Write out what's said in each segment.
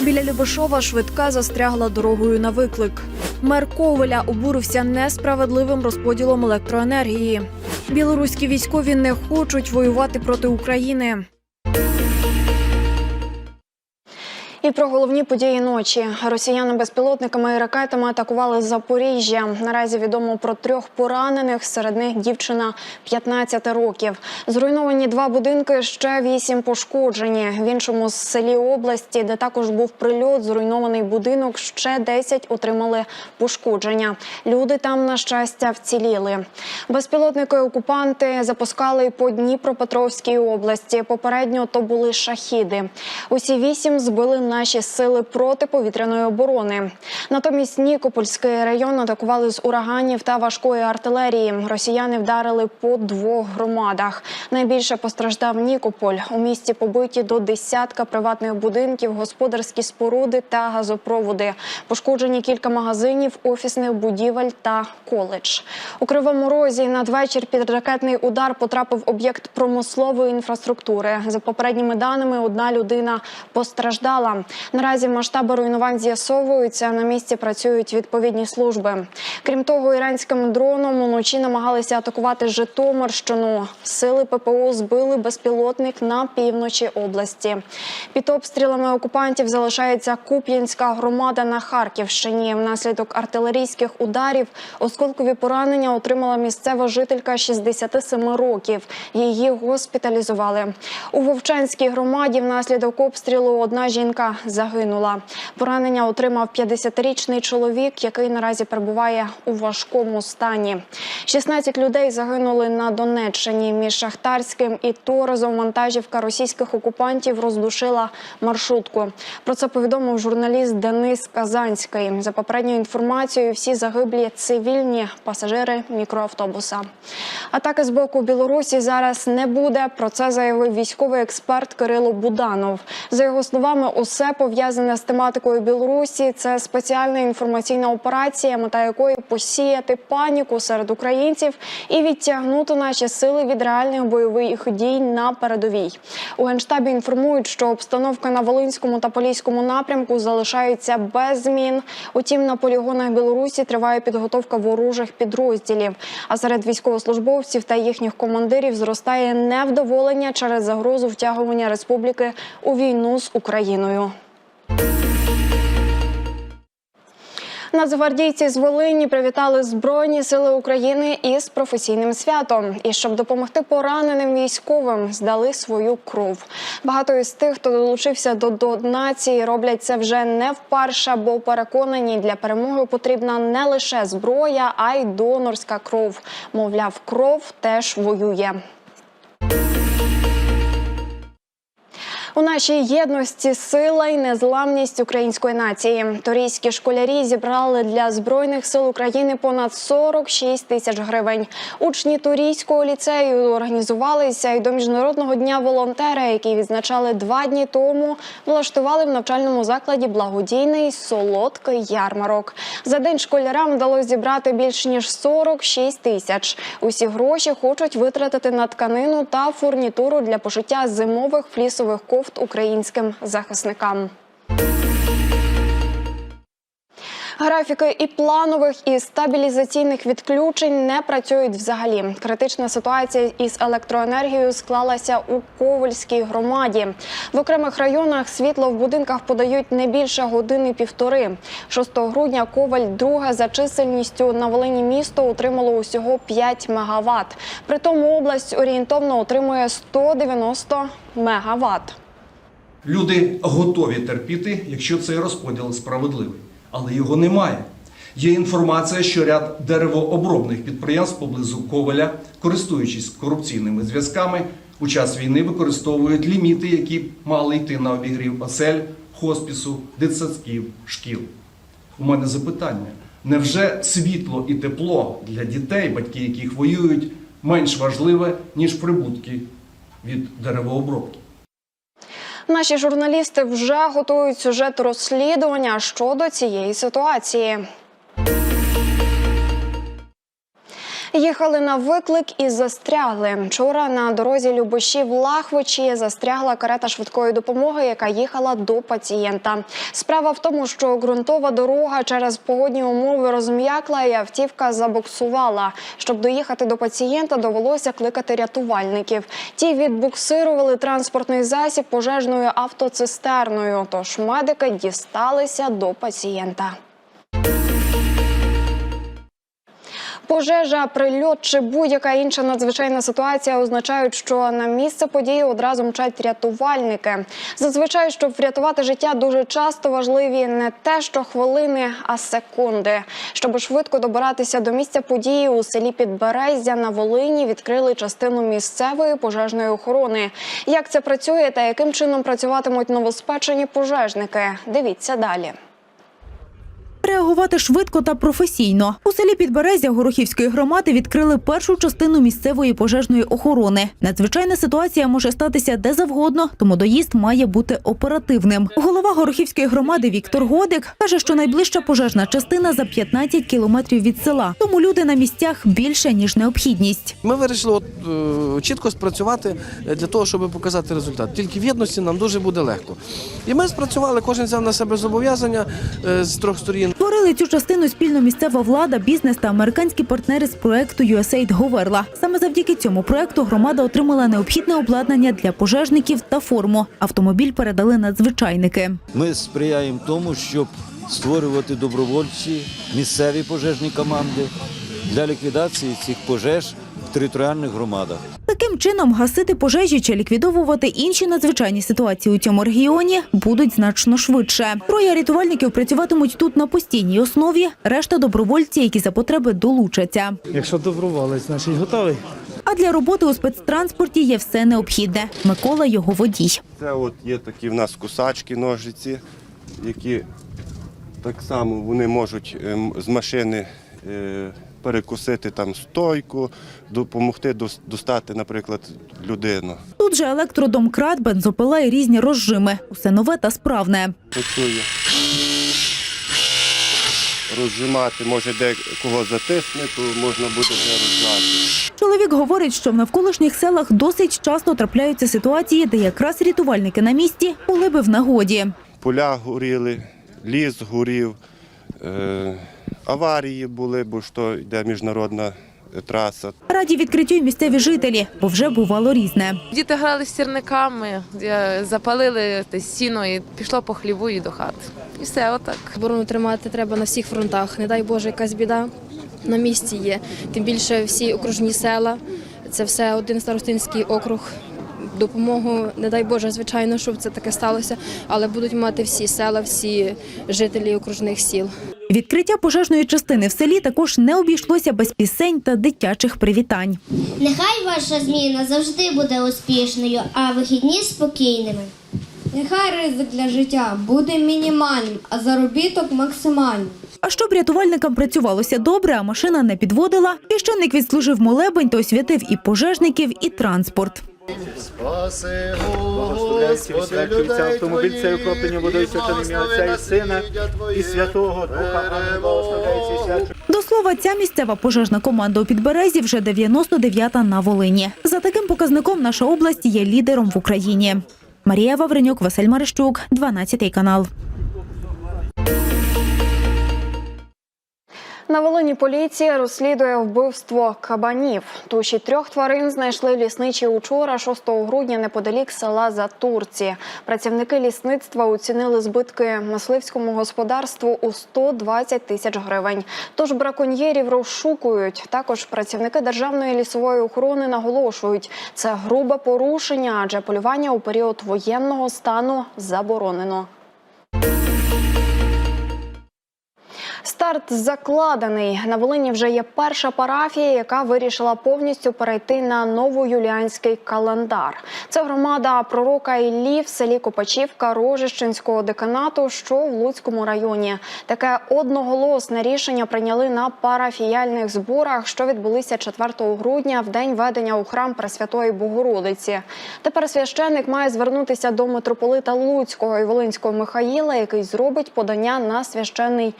Біля Любешова швидка застрягла дорогою на виклик. Мер Ковеля обурився несправедливим розподілом електроенергії. Білоруські військові не хочуть воювати проти України. І про головні події ночі росіяни безпілотниками і ракетами атакували Запоріжжя. Наразі відомо про трьох поранених. Серед них дівчина 15 років. Зруйновані два будинки, ще вісім пошкоджені. В іншому з селі області, де також був прильот, зруйнований будинок. Ще 10 отримали пошкодження. Люди там, на щастя, вціліли. Безпілотники окупанти запускали по Дніпропетровській області. Попередньо то були шахіди. Усі вісім збили наші сили протиповітряної оборони. Натомість Нікопольський район атакували з ураганів та важкої артилерії. Росіяни вдарили по двох громадах. Найбільше постраждав Нікополь. У місті побиті до десятка приватних будинків, господарські споруди та газопроводи. Пошкоджені кілька магазинів, офісних будівель та коледж. У Кривому Розі надвечір під ракетний удар потрапив об'єкт промислової інфраструктури. За попередніми даними, одна людина постраждала. Наразі масштаби руйнувань з'ясовуються. На місці працюють відповідні служби. Крім того, іранським дроном уночі намагалися атакувати Житомирщину. Сили ППО збили безпілотник на півночі області. Під обстрілами окупантів залишається Куп'янська громада на Харківщині. Внаслідок артилерійських ударів осколкові поранення отримала місцева жителька 67 років. Її госпіталізували у Вовчанській громаді. Внаслідок обстрілу одна жінка загинула. Поранення отримав 50-річний чоловік, який наразі перебуває у важкому стані. 16 людей загинули на Донеччині. Між Шахтарським і Торозом вантажівка російських окупантів роздушила маршрутку. Про це повідомив журналіст Денис Казанський. За попередньою інформацією, всі загиблі цивільні пасажири мікроавтобуса. Атаки з боку Білорусі зараз не буде. Про це заявив військовий експерт Кирило Буданов. За його словами, усе пов'язане з тематикою Білорусі. Це спеціальна інформаційна операція, мета якої посіяти паніку серед українців і відтягнути наші сили від реальних бойових дій на передовій. У генштабі інформують, що обстановка на Волинському та Поліському напрямку залишається без змін. Утім, на полігонах Білорусі триває підготовка ворожих підрозділів. А серед військовослужбовців та їхніх командирів зростає невдоволення через загрозу втягування республіки у війну з Україною. Нацгвардійці з Волині привітали Збройні сили України із професійним святом. І щоб допомогти пораненим військовим, здали свою кров. Багато із тих, хто долучився до донації, роблять це вже не вперше, бо переконані, для перемоги потрібна не лише зброя, а й донорська кров. Мовляв, кров теж воює. У нашій єдності сила і незламність української нації. Торійські школярі зібрали для збройних сил України понад 46 тисяч гривень. Учні Торійського ліцею організувалися і до міжнародного дня волонтера, який відзначали два дні тому, влаштували в навчальному закладі благодійний солодкий ярмарок. За день школярам вдалося зібрати більш ніж 46 тисяч. Усі гроші хочуть витратити на тканину та фурнітуру для пошиття зимових флісових кофт українським захисникам. Графіки і планових, і стабілізаційних відключень не працюють взагалі. Критична ситуація із електроенергією склалася у Ковальській громаді. В окремих районах світло в будинках подають не більше години півтори. 6 грудня Коваль, друге за чисельністю на Волині місто, отримало усього 5 мегаватт. При тому область орієнтовно отримує 190 мегаватт. Люди готові терпіти, якщо цей розподіл справедливий, але його немає. Є інформація, що ряд деревообробних підприємств поблизу Коваля, користуючись корупційними зв'язками, у час війни використовують ліміти, які мали йти на обігрів осель, хоспісу, дитсадків, шкіл. У мене запитання: невже світло і тепло для дітей, батьки яких воюють, менш важливе, ніж прибутки від деревообробки. Наші журналісти вже готують сюжет розслідування щодо цієї ситуації. Їхали на виклик і застрягли. Вчора на дорозі Любошів Лахвичі застрягла карета швидкої допомоги, яка їхала до пацієнта. Справа в тому, що ґрунтова дорога через погодні умови розм'якла і автівка забуксувала. Щоб доїхати до пацієнта, довелося кликати рятувальників. Ті відбуксирували транспортний засіб пожежною автоцистерною. Тож медики дісталися до пацієнта. Пожежа, прильот чи будь-яка інша надзвичайна ситуація означають, що на місце події одразу мчать рятувальники. Зазвичай, щоб врятувати життя, дуже часто важливі не те, що хвилини, а секунди. Щоб швидко добиратися до місця події у селі Підберезя на Волині відкрили частину місцевої пожежної охорони. Як це працює та яким чином працюватимуть новоспечені пожежники? Дивіться далі. Реагувати швидко та професійно. У селі Підберезя Горохівської громади відкрили першу частину місцевої пожежної охорони. Надзвичайна ситуація може статися де завгодно, тому доїзд має бути оперативним. Голова Горохівської громади Віктор Годик каже, що найближча пожежна частина за 15 кілометрів від села. Тому люди на місцях більше ніж необхідність. Ми вирішили от, е, чітко спрацювати е, для того, щоб показати результат. Тільки в єдності нам дуже буде легко. І ми спрацювали, кожен взяв на себе зобов'язання е, з трьох сторін. Створили цю частину спільно місцева влада, бізнес та американські партнери з проекту USAID Говерла. Саме завдяки цьому проекту громада отримала необхідне обладнання для пожежників та форму. Автомобіль передали надзвичайники. Ми сприяємо тому, щоб створювати добровольчі місцеві пожежні команди для ліквідації цих пожеж в територіальних громадах. Таким чином гасити пожежі чи ліквідовувати інші надзвичайні ситуації у цьому регіоні будуть значно швидше. Троє рятувальників працюватимуть тут на постійній основі. Решта добровольці, які за потреби долучаться. Якщо доброволець, значить готовий. А для роботи у спецтранспорті є все необхідне. Микола його водій. Це от є такі в нас кусачки, ножиці, які так само вони можуть ем, з машини е, перекусити там стойку, допомогти достати, наприклад, людину. Тут же електродомкрат, бензопила і різні розжими. Усе нове та справне. Працює. Розжимати, може, де кого затисне, то можна буде не розжати. Чоловік говорить, що в навколишніх селах досить часто трапляються ситуації, де якраз рятувальники на місці були би в нагоді. Поля горіли, ліс горів, е, аварії були, бо ж то йде міжнародна е, траса. Раді відкриттю й місцеві жителі, бо вже бувало різне. Діти грали з сірниками, е, запалили сіно і пішло по хліву і до хати. І все, отак. Оборону тримати треба на всіх фронтах. Не дай Боже, якась біда на місці є. Тим більше всі окружні села. Це все один старостинський округ. Допомогу, не дай Боже, звичайно, щоб це таке сталося, але будуть мати всі села, всі жителі окружних сіл. Відкриття пожежної частини в селі також не обійшлося без пісень та дитячих привітань. Нехай ваша зміна завжди буде успішною, а вихідні спокійними. Нехай ризик для життя буде мінімальним, а заробіток максимальним. А щоб рятувальникам працювалося добре, а машина не підводила, священник відслужив молебень та освятив і пожежників, і транспорт. Спаси, Господи, людей автомобіль цей окроплений водою святим ім'я Отця і Сина і Святого Духа. Амінь. До слова, ця місцева пожежна команда у Підберезі вже 99-та на Волині. За таким показником наша область є лідером в Україні. Марія Вавренюк, Василь Марищук, 12 канал. На Волині поліція розслідує вбивство кабанів. Туші трьох тварин знайшли лісничі учора, 6 грудня, неподалік села Затурці. Працівники лісництва оцінили збитки мисливському господарству у 120 тисяч гривень. Тож браконьєрів розшукують. Також працівники державної лісової охорони наголошують, це грубе порушення, адже полювання у період воєнного стану заборонено. Старт закладений. На Волині вже є перша парафія, яка вирішила повністю перейти на новоюліанський календар. Це громада пророка Іллі в селі Копачівка Рожищенського деканату, що в Луцькому районі. Таке одноголосне рішення прийняли на парафіяльних зборах, що відбулися 4 грудня в день ведення у храм Пресвятої Богородиці. Тепер священник має звернутися до митрополита Луцького і Волинського Михаїла, який зробить подання на священний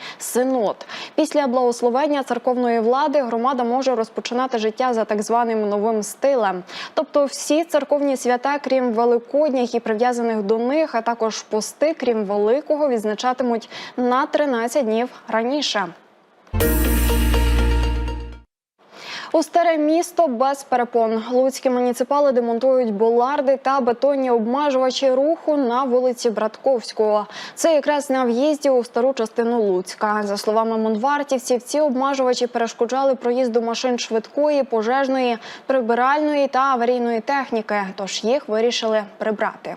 синод. Після благословення церковної влади громада може розпочинати життя за так званим новим стилем. Тобто всі церковні свята, крім великодніх і прив'язаних до них, а також пости, крім великого, відзначатимуть на 13 днів раніше. У старе місто без перепон. Луцькі муніципали демонтують боларди та бетонні обмежувачі руху на вулиці Братковського. Це якраз на в'їзді у стару частину Луцька. За словами мунвартівців, ці обмежувачі перешкоджали проїзду машин швидкої, пожежної, прибиральної та аварійної техніки. Тож їх вирішили прибрати.